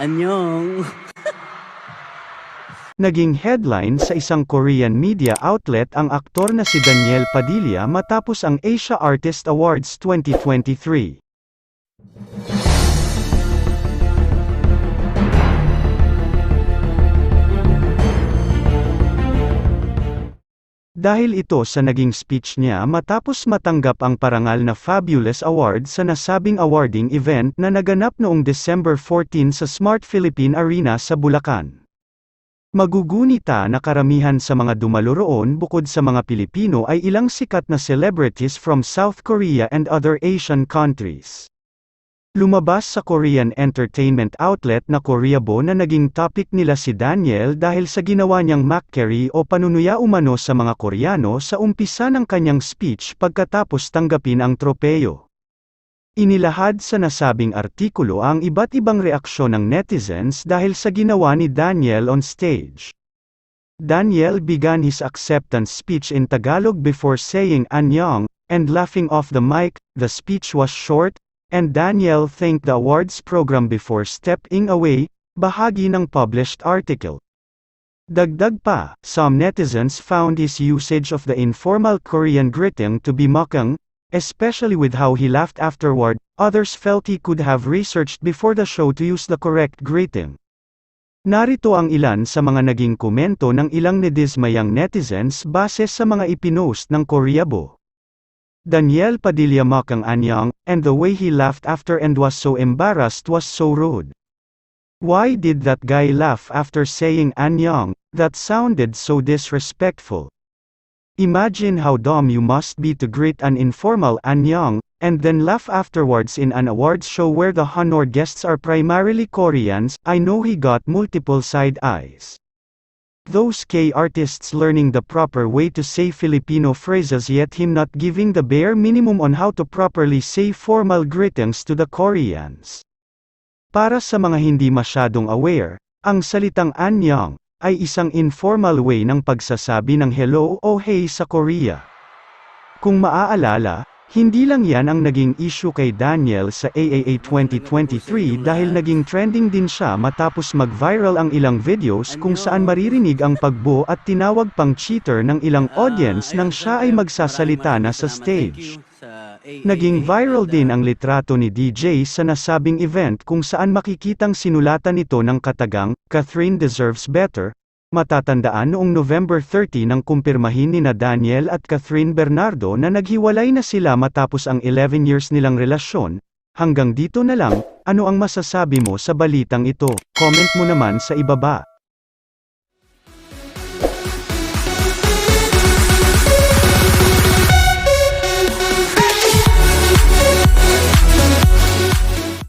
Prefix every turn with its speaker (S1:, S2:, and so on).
S1: Anyong.
S2: Naging headline sa isang Korean media outlet ang aktor na si Daniel Padilla matapos ang Asia Artist Awards 2023. Dahil ito sa naging speech niya matapos matanggap ang parangal na Fabulous Award sa nasabing awarding event na naganap noong December 14 sa Smart Philippine Arena sa Bulacan. Magugunita na karamihan sa mga dumalo roon bukod sa mga Pilipino ay ilang sikat na celebrities from South Korea and other Asian countries. Lumabas sa Korean entertainment outlet na Koreabo na naging topic nila si Daniel dahil sa ginawa niyang mockery o panunuya umano sa mga Koreano sa umpisa ng kanyang speech pagkatapos tanggapin ang tropeyo. Inilahad sa nasabing artikulo ang iba't ibang reaksyon ng netizens dahil sa ginawa ni Daniel on stage. Daniel began his acceptance speech in Tagalog before saying Anyong, and laughing off the mic, the speech was short, and Daniel thanked the awards program before stepping away, bahagi ng published article. Dagdag pa, some netizens found his usage of the informal Korean greeting to be mocking, especially with how he laughed afterward, others felt he could have researched before the show to use the correct greeting. Narito ang ilan sa mga naging komento ng ilang nedismayang netizens base sa mga ipinost ng Koreabo. Daniel Padilla mocking Anyang, and the way he laughed after and was so embarrassed was so rude. Why did that guy laugh after saying Anyang? That sounded so disrespectful. Imagine how dumb you must be to greet an informal Anyang, and then laugh afterwards in an awards show where the honored guests are primarily Koreans. I know he got multiple side eyes. Those K artists learning the proper way to say Filipino phrases yet him not giving the bare minimum on how to properly say formal greetings to the Koreans. Para sa mga hindi masyadong aware, ang salitang anyang ay isang informal way ng pagsasabi ng hello o hey sa Korea. Kung maaalala, hindi lang yan ang naging issue kay Daniel sa AAA 2023 dahil naging trending din siya matapos mag-viral ang ilang videos kung saan maririnig ang pagbo at tinawag pang cheater ng ilang audience nang siya ay magsasalita na sa stage. Naging viral din ang litrato ni DJ sa nasabing event kung saan makikitang sinulatan ito ng katagang, Catherine deserves better, Matatandaan noong November 30 nang kumpirmahin ni na Daniel at Catherine Bernardo na naghiwalay na sila matapos ang 11 years nilang relasyon. Hanggang dito na lang, ano ang masasabi mo sa balitang ito? Comment mo naman sa ibaba.